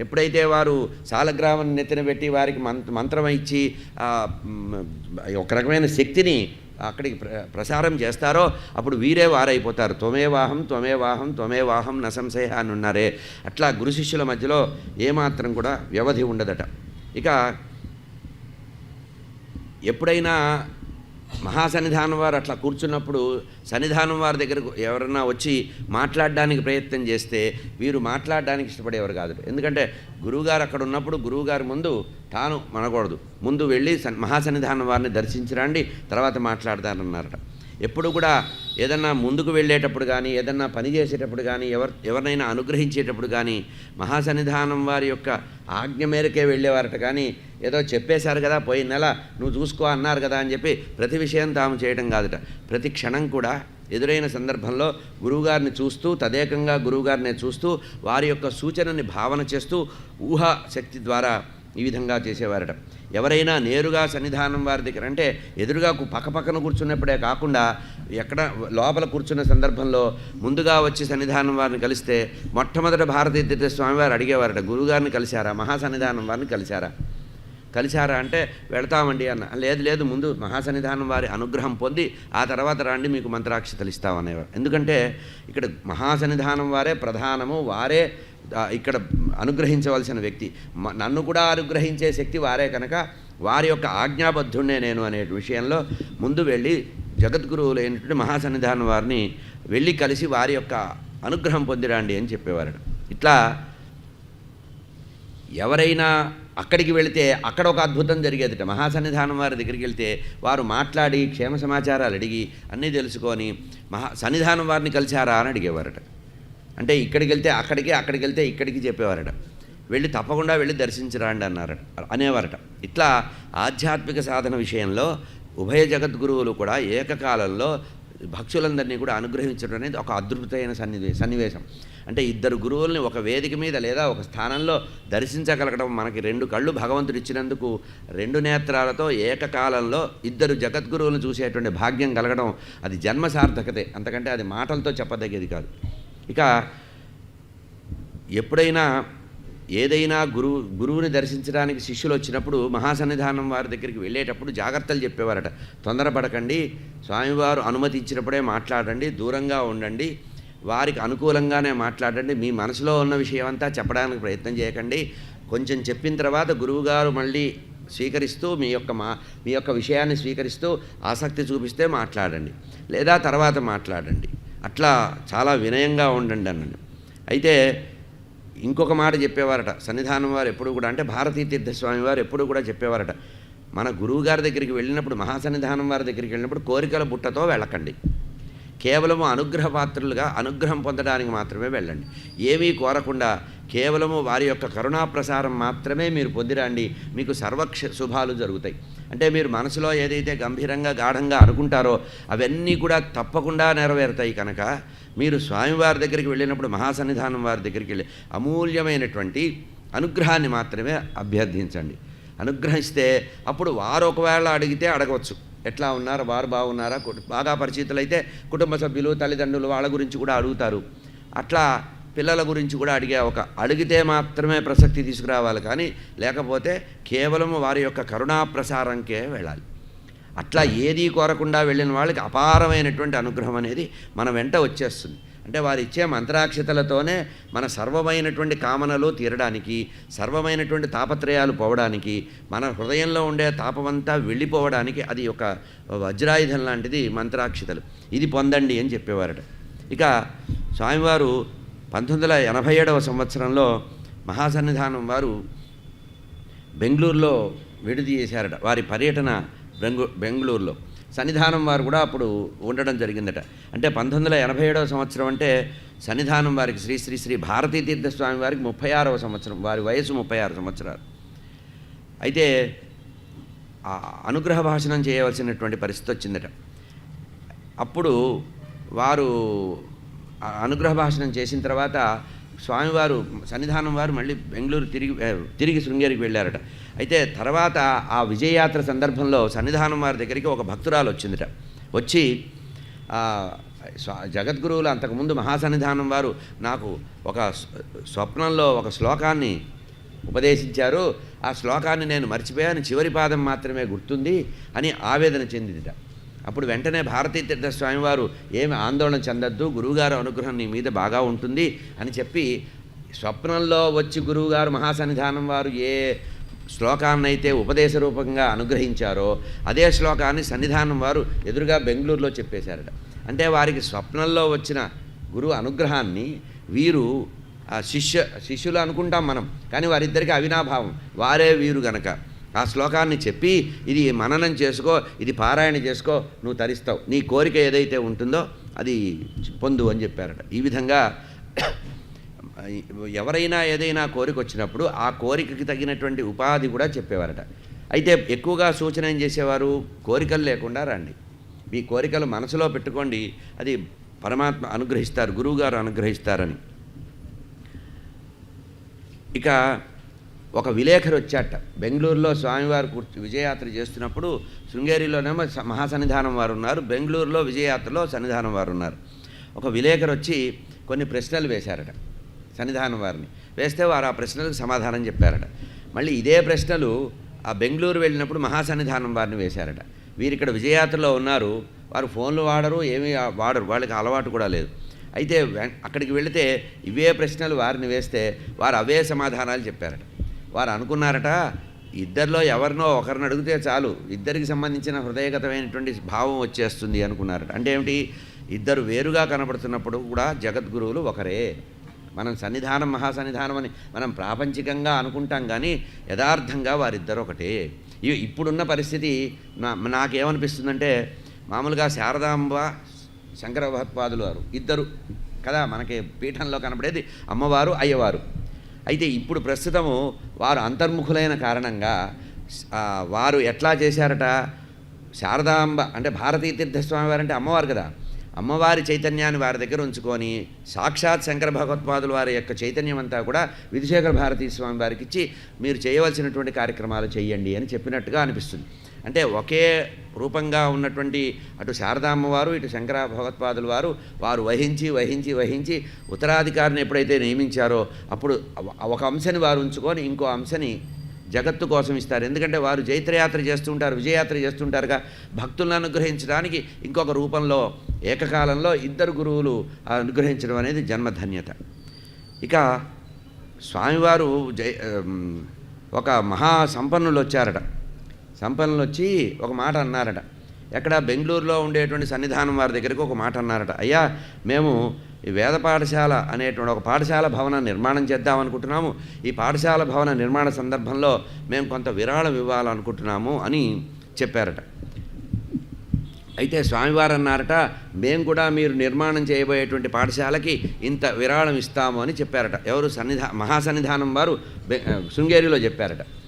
ఎప్పుడైతే వారు సాలగ్రామం నెత్తిన పెట్టి వారికి మంత్రం ఇచ్చి ఒక రకమైన శక్తిని అక్కడికి ప్ర ప్రసారం చేస్తారో అప్పుడు వీరే వారైపోతారు. త్వమేవాహం త్వమేవాహం త్వమేవాహం నసంశయ అని ఉన్నారే. అట్లా గురు శిష్యుల మధ్యలో ఏమాత్రం కూడా వ్యవధి ఉండదట. ఇక ఎప్పుడైనా మహాసన్నిధానం వారు అట్లా కూర్చున్నప్పుడు సన్నిధానం వారి దగ్గరకు ఎవరన్నా వచ్చి మాట్లాడడానికి ప్రయత్నం చేస్తే వీరు మాట్లాడడానికి ఇష్టపడేవారు కాదు. ఎందుకంటే గురువుగారు అక్కడ ఉన్నప్పుడు గురువుగారి ముందు తాను మనకూడదు. ముందు వెళ్ళి సన్ మహాసన్నిధానం వారిని దర్శించరండి తర్వాత మాట్లాడతారన్నారట ఎప్పుడు కూడా ఏదన్నా ముందుకు వెళ్ళేటప్పుడు కానీ ఏదన్నా పని చేసేటప్పుడు కానీ ఎవరు ఎవరినైనా అనుగ్రహించేటప్పుడు కానీ మహాసన్నిధానం వారి యొక్క ఆజ్ఞ మేరకే వెళ్ళేవారట. కానీ ఏదో చెప్పేశారు కదా పోయిన నెల నువ్వు చూసుకో అన్నారు కదా అని చెప్పి ప్రతి విషయం తాము చేయడం కాదుట. ప్రతి క్షణం కూడా ఎదురైన సందర్భంలో గురువుగారిని చూస్తూ తదేకంగా గురువుగారిని చూస్తూ వారి యొక్క సూచనని భావన చేస్తూ ఊహా శక్తి ద్వారా ఈ విధంగా చేసేవారట. ఎవరైనా నేరుగా సన్నిధానం వారి దగ్గర అంటే ఎదురుగా కు- పక్కపక్కన కూర్చున్నప్పుడే కాకుండా ఎక్కడ లోపల కూర్చున్న సందర్భంలో ముందుగా వచ్చి సన్నిధానం వారిని కలిస్తే మొట్టమొదట భారతీయ తీర్థ స్వామివారు అడిగేవారట గురుగారిని కలిశారా? మహాసన్నిధానం వారిని కలిశారా? కలిశారా? అంటే వెళతామండి అన్న. లేదు లేదు ముందు మహాసన్నిధానం వారి అనుగ్రహం పొంది ఆ తర్వాత రాండి మీకు మంత్రాక్షతలు ఇస్తామనేవారు ఎందుకంటే ఇక్కడ మహాసన్నిధానం వారే ప్రధానము వారే ఇక్కడ అనుగ్రహించవలసిన వ్యక్తి. మ- నన్ను కూడా అనుగ్రహించే శక్తి వారే కనుక వారి యొక్క ఆజ్ఞాబద్ధుణ్ణే నేను అనే విషయంలో ముందు వెళ్ళి జగద్గురువులైనటువంటి మహాసన్నిధానం వారిని వెళ్ళి కలిసి వారి యొక్క అనుగ్రహం పొందిరాండి అని చెప్పేవారు ఇట్లా ఎవరైనా అక్కడికి వెళితే అక్కడ ఒక అద్భుతం జరిగేదట. మహాసన్నిధానం వారి దగ్గరికి వెళ్తే వారు మాట్లాడి క్షేమ సమాచారాలు అడిగి అన్నీ తెలుసుకొని మహా సన్నిధానం వారిని కలిశారా అని అడిగేవారట. అంటే ఇక్కడికి వెళ్తే అక్కడికి అక్కడికి వెళ్తే ఇక్కడికి చెప్పేవారట. వెళ్ళి తప్పకుండా వెళ్ళి దర్శించరాండి అన్నారట అనేవారట. ఇట్లా ఆధ్యాత్మిక సాధన విషయంలో ఉభయ జగద్గురువులు కూడా ఏకకాలంలో భక్తులందరినీ కూడా అనుగ్రహించడం అనేది ఒక అద్భుతమైన సన్నివే సన్నివేశం. అంటే ఇద్దరు గురువుల్ని ఒక వేదిక మీద లేదా ఒక స్థానంలో దర్శించగలగడం మనకి రెండు కళ్ళు భగవంతుడు ఇచ్చినందుకు రెండు నేత్రాలతో ఏకకాలంలో ఇద్దరు జగద్గురువులను చూసేటువంటి భాగ్యం కలగడం అది జన్మ సార్థకతే అంతకంటే అది మాటలతో చెప్పదగ్గేది కాదు. ఇక ఎప్పుడైనా ఏదైనా గురువు గురువుని దర్శించడానికి శిష్యులు వచ్చినప్పుడు మహాసన్నిధానం వారి దగ్గరికి వెళ్ళేటప్పుడు జాగ్రత్తలు చెప్పేవారట. తొందరపడకండి స్వామివారు అనుమతి ఇచ్చినప్పుడే మాట్లాడండి దూరంగా ఉండండి వారికి అనుకూలంగానే మాట్లాడండి మీ మనసులో ఉన్న విషయం అంతా చెప్పడానికి ప్రయత్నం చేయకండి. కొంచెం చెప్పిన తర్వాత గురువుగారు మళ్ళీ స్వీకరిస్తూ మీ యొక్క మా మీ యొక్క విషయాన్ని స్వీకరిస్తూ ఆసక్తి చూపిస్తే మాట్లాడండి. లేదా తర్వాత మాట్లాడండి. అట్లా చాలా వినయంగా ఉండండి అన్నాడు. అయితే ఇంకొక మాట చెప్పేవారట సన్నిధానం వారు ఎప్పుడు కూడా అంటే భారతీ తీర్థస్వామి వారు ఎప్పుడు కూడా చెప్పేవారట మన గురువు గారి దగ్గరికి వెళ్ళినప్పుడు మహాసన్నిధానం వారి దగ్గరికి వెళ్ళినప్పుడు కోరికల బుట్టతో వెళ్ళకండి. కేవలము అనుగ్రహ పాత్రులుగా అనుగ్రహం పొందడానికి మాత్రమే వెళ్ళండి. ఏమీ కోరకుండా కేవలము వారి యొక్క కరుణా ప్రసారం మాత్రమే మీరు పొందిరండి మీకు సర్వక్ష శుభాలు జరుగుతాయి. అంటే మీరు మనసులో ఏదైతే గంభీరంగా గాఢంగా అనుకుంటారో అవన్నీ కూడా తప్పకుండా నెరవేరుతాయి కనుక మీరు స్వామివారి దగ్గరికి వెళ్ళినప్పుడు మహాసన్నిధానం వారి దగ్గరికి వెళ్ళి అమూల్యమైనటువంటి అనుగ్రహాన్ని మాత్రమే అభ్యర్థించండి. అనుగ్రహిస్తే అప్పుడు వారు ఒకవేళ అడిగితే అడగవచ్చు. ఎట్లా ఉన్నారు? వారు బాగున్నారా? బాగా పరిచితులైతే కుటుంబ సభ్యులు తల్లిదండ్రులు వాళ్ళ గురించి కూడా అడుగుతారు. అట్లా పిల్లల గురించి కూడా అడిగే ఒక అడిగితే మాత్రమే ప్రసక్తి తీసుకురావాలి కానీ లేకపోతే కేవలం వారి యొక్క కరుణా ప్రసారంకే వెళ్ళాలి. అట్లా ఏది కోరకుండా వెళ్ళిన వాళ్ళకి అపారమైనటువంటి అనుగ్రహం అనేది మన వెంట వచ్చేస్తుంది. అంటే వారు ఇచ్చే మంత్రాక్షతలతోనే మన సర్వమైనటువంటి కామనలు తీరడానికి సర్వమైనటువంటి తాపత్రయాలు పోవడానికి మన హృదయంలో ఉండే తాపమంతా వెళ్ళిపోవడానికి అది ఒక వజ్రాయుధం లాంటిది మంత్రాక్షతలు. ఇది పొందండి అని చెప్పేవారట. ఇక స్వామివారు పంతొమ్మిది వందల ఎనభై ఏడవ సంవత్సరంలో మహాసన్నిధానం వారు బెంగళూరులో విడిది చేశారట. వారి పర్యటన బెంగు బెంగళూరులో. సన్నిధానం వారు కూడా అప్పుడు ఉండడం జరిగిందట. అంటే పంతొమ్మిది వందల ఎనభై ఏడవ సంవత్సరం అంటే సన్నిధానం వారికి శ్రీ శ్రీ శ్రీ భారతీ తీర్థస్వామి వారికి ముప్పై ఆరవ సంవత్సరం వారి వయసు ముప్పై ఆరు సంవత్సరాలు. అయితే అనుగ్రహ భాషణం చేయవలసినటువంటి పరిస్థితి వచ్చిందట. అప్పుడు వారు అనుగ్రహ భాషణం చేసిన తర్వాత స్వామివారు సన్నిధానం వారు మళ్ళీ బెంగళూరు తిరిగి తిరిగి శృంగేరికి వెళ్ళారట. అయితే తర్వాత ఆ విజయయాత్ర సందర్భంలో సన్నిధానం వారి దగ్గరికి ఒక భక్తురాలు వచ్చిందట. వచ్చి జగద్గురువులు అంతకుముందు మహాసన్నిధానం వారు నాకు ఒక స్వప్నంలో ఒక శ్లోకాన్ని ఉపదేశించారు. ఆ శ్లోకాన్ని నేను మర్చిపోయాను. చివరి పాదం మాత్రమే గుర్తుంది అని ఆవేదన చెందిదిట. అప్పుడు వెంటనే భారతీ తీర్థస్వామివారు ఏమి ఆందోళన చెందొద్దు గురువుగారు అనుగ్రహం నీ మీద బాగా ఉంటుంది అని చెప్పి స్వప్నంలో వచ్చి గురువుగారు మహాసన్నిధానం వారు ఏ శ్లోకాన్నైతే ఉపదేశ రూపంగా అనుగ్రహించారో అదే శ్లోకాన్ని సన్నిధానం వారు ఎదురుగా బెంగళూరులో చెప్పేశారట. అంటే వారికి స్వప్నంలో వచ్చిన గురువు అనుగ్రహాన్ని వీరు ఆ శిష్య శిష్యులు అనుకుంటాం మనం కానీ వారిద్దరికీ అవినాభావం వారే వీరు గనక. ఆ శ్లోకాన్ని చెప్పి ఇది మననం చేసుకో ఇది పారాయణ చేసుకో నువ్వు తరిస్తావు. నీ కోరిక ఏదైతే ఉంటుందో అది పొందు అని చెప్పారట. ఈ విధంగా ఎవరైనా ఏదైనా కోరిక వచ్చినప్పుడు ఆ కోరికకి తగినటువంటి ఉపాధి కూడా చెప్పేవారట. అయితే ఎక్కువగా సూచన ఏం చేసేవారు? కోరికలు లేకుండా రండి. మీ కోరికలు మనసులో పెట్టుకోండి. అది పరమాత్మ అనుగ్రహిస్తారు గురువుగారు అనుగ్రహిస్తారని. ఇక ఒక విలేఖరు వచ్చాట. బెంగళూరులో స్వామివారు కూర్చు విజయయాత్ర చేస్తున్నప్పుడు శృంగేరిలోనేమో స- మహాసన్నిధానం వారు ఉన్నారు బెంగళూరులో విజయయాత్రలో సన్నిధానం వారు ఉన్నారు ఒక విలేఖరు వచ్చి కొన్ని ప్రశ్నలు వేశారట సన్నిధానం వారిని. వేస్తే వారు ఆ ప్రశ్నలకు సమాధానం చెప్పారట. మళ్ళీ ఇదే ప్రశ్నలు ఆ బెంగళూరు వెళ్ళినప్పుడు మహాసన్నిధానం వారిని వేశారట. వీరు ఇక్కడ విజయయాత్రలో ఉన్నారు. వారు ఫోన్లు వాడరు ఏమీ వాడరు. వాళ్ళకి అలవాటు కూడా లేదు. అయితే అక్కడికి వెళితే ఇవే ప్రశ్నలు వారిని వేస్తే వారు అవే సమాధానాలు చెప్పారట. వారు అనుకున్నారట ఇద్దరిలో ఎవరినో ఒకరిని అడిగితే చాలు ఇద్దరికి సంబంధించిన హృదయగతమైనటువంటి భావం వచ్చేస్తుంది అనుకున్నారట. అంటే ఏమిటి? ఇద్దరు వేరుగా కనబడుతున్నప్పుడు కూడా జగద్గురువులు ఒకరే. మనం సన్నిధానం మహాసన్నిధానం అని మనం ప్రాపంచికంగా అనుకుంటాం కానీ యథార్థంగా వారిద్దరు ఒకటే. ఇప్పుడున్న పరిస్థితి నా నాకేమనిపిస్తుందంటే మామూలుగా శారదాంబ శంకర భగత్పాదులు వారు ఇద్దరు కదా మనకి పీఠంలో కనబడేది అమ్మవారు అయ్యవారు. అయితే ఇప్పుడు ప్రస్తుతము వారు అంతర్ముఖులైన కారణంగా వారు ఎట్లా చేశారట? శారదాంబ అంటే భారతీయ తీర్థస్వామి వారు అంటే అమ్మవారు కదా. అమ్మవారి చైతన్యాన్ని వారి దగ్గర ఉంచుకొని సాక్షాత్ శంకర భగవత్పాదులు వారి యొక్క చైతన్యం అంతా కూడా విధుశేఖర భారతీ స్వామి వారికి ఇచ్చి మీరు చేయవలసినటువంటి కార్యక్రమాలు చేయండి అని చెప్పినట్టుగా అనిపిస్తుంది. అంటే ఒకే రూపంగా ఉన్నటువంటి అటు శారదామ్మవారు ఇటు శంకర భగవత్పాదులు వారు వారు వహించి వహించి వహించి ఉత్తరాధికారిని ఎప్పుడైతే నియమించారో అప్పుడు ఒక అంశని వారు ఉంచుకొని ఇంకో అంశని జగత్తు కోసం ఇస్తారు. ఎందుకంటే వారు జైత్రయాత్ర చేస్తుంటారు విజయయాత్ర చేస్తుంటారుగా. భక్తులను అనుగ్రహించడానికి ఇంకొక రూపంలో ఏకకాలంలో ఇద్దరు గురువులు అనుగ్రహించడం అనేది జన్మధన్యత. ఇక స్వామివారు జై ఒక మహా సంపన్నులు వచ్చారట. సంపన్నులు వచ్చి ఒక మాట అన్నారట. ఎక్కడ? బెంగళూరులో ఉండేటువంటి సన్నిధానం వారి దగ్గరికి ఒక మాట అన్నారట. అయ్యా మేము ఈ వేద పాఠశాల అనేటువంటి ఒక పాఠశాల భవన నిర్మాణం చేద్దామనుకుంటున్నాము. ఈ పాఠశాల భవన నిర్మాణ సందర్భంలో మేము కొంత విరాళం ఇవ్వాలనుకుంటున్నాము అని చెప్పారట. అయితే స్వామివారు అన్నారట మేము కూడా మీరు నిర్మాణం చేయబోయేటువంటి పాఠశాలకి ఇంత విరాళం ఇస్తాము అని చెప్పారట. ఎవరు? సన్నిధా మహాసన్నిధానం వారు శృంగేరిలో చెప్పారట.